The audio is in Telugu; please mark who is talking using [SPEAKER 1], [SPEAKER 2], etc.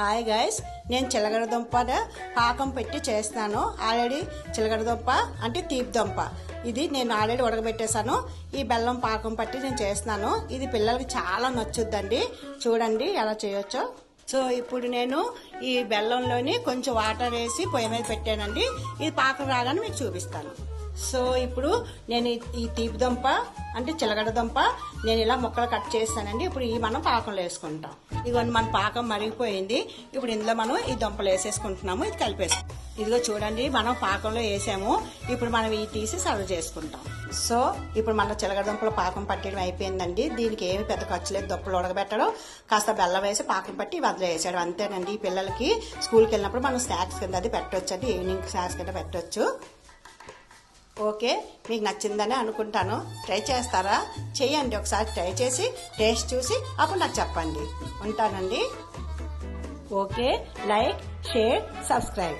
[SPEAKER 1] హాయ్ గైస్ నేను చిలగడదుంప పాకం పెట్టి చేస్తాను. ఆల్రెడీ చిలగడదుంప అంటే తీపి దుంప ఇది నేను ఆల్రెడీ ఉడకబెట్టేశాను. ఈ బెల్లం పాకం పట్టి నేను చేస్తున్నాను ఇది పిల్లలకి చాలా నచ్చుద్దండి. చూడండి ఎలా చేయొచ్చో. సో ఇప్పుడు నేను ఈ బెల్లంలోని కొంచెం వాటర్ వేసి పొయ్యి మీద పెట్టానండి. ఇది పాకం రాగానే మీకు చూపిస్తాను. సో ఇప్పుడు నేను ఈ- తీపి దుంప అంటే చిలగడ దుంప నేను ఇలా ముక్కలు కట్ చేస్తానండి. ఇప్పుడు ఈ మనం పాకంలో వేసుకుంటాం. ఇదిగోండి మన పాకం మరిగిపోయింది. ఇప్పుడు ఇందులో మనం ఈ దుంపలు వేసేసుకుంటున్నాము. ఇది కలిపేస్తాం. ఇదిగో చూడండి మనం పాకంలో వేసాము. ఇప్పుడు మనం ఇవి తీసి సర్వ్ చేసుకుంటాం. సో ఇప్పుడు మన చిలగడ దుంపలు పాకం పట్టడం అయిపోయిందండి. దీనికి ఏమి పెద్ద ఖర్చు లేదు. దుంపలు ఉడకబెట్టడం కాస్త బెల్లం వేసి పాకం పట్టి వదిలేసాడు అంతేనండి. ఈ పిల్లలకి స్కూల్కి వెళ్ళినప్పుడు మనం స్నాక్స్ కింద అది పెట్టవచ్చు అండి ఈవినింగ్ స్నాక్స్ కింద పెట్టవచ్చు ఓకే మీకు నచ్చిందని అనుకుంటాను. ట్రై చేస్తారా? చేయండి ఒకసారి ట్రై చేసి టేస్ట్ చూసి అప్పుడు నాకు చెప్పండి. ఉంటానండి. Okay like share subscribe.